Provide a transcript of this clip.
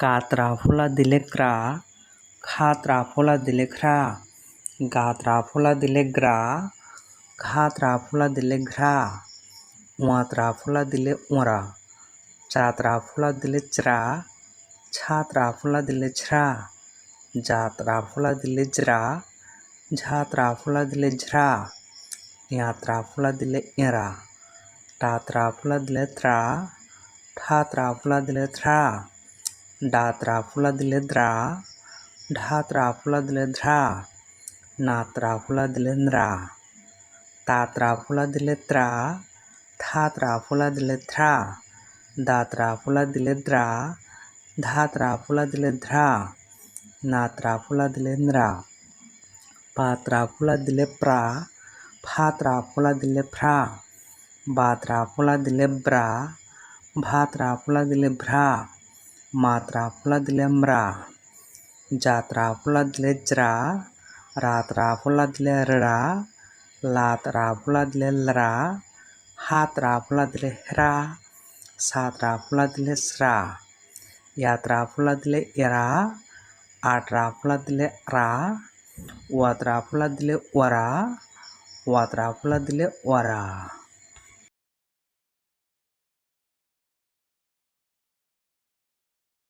কাতরা ফোলা দিলে ক্রা খাতরা ফোলা দিলে খ্রা গাতরা ফোলা দিলে গ্রা ঘাতরা ফোলা দিলে ঘ্রা ওয়াতরা ফোলা দিলে ওরা চাতরা ফোলা দিলে চরা ছাতরা ফোলা দিলে ছ্রা জাতরা ফোলা দিলে জরা ঝাতরা ফোলা দিলে ঝরা ইয়াত্রা ফোলা দিলে এরা টাতরা ফোলা দিলে ত্রা ঠাতরা ফোলা দিলে থ্রা ডাতরা ফোলা দিলে দ্রা ঢাতরা ফোলা দিলে ধ্রা নাতরা ফোলা দিলে ন্দ্রা তাতরা ফোলা দিলে ত্রা থাতরা ফোলা দিলে থ্রা দাতরা ফোলা দিলে দ্রা ধাতরা ফোলা দিলে ধ্রা নাতরা ফোলা দিলে ন্দ্রা পাত্রা ফোলা দিলে প্রা ফাতরা ফোলা দিলে ফ্রা বাতরা ফোলা দিলে ব্রা ভাতরা ফোলা দিলে ভ্রা मात्रा फुला दिले म्रा जात्रा फुला दिले ज्रा रात्रा फुला दिले रड़ा लात्रा फुला दिले लरा हात्रा फुला दिले हरा सात्रा फुला दिले स्रा यात्रा फुला दिले इरा आट्रा फुला दिले रा वात्रा फुला दिले वरा वात्रा फुला दिले वरा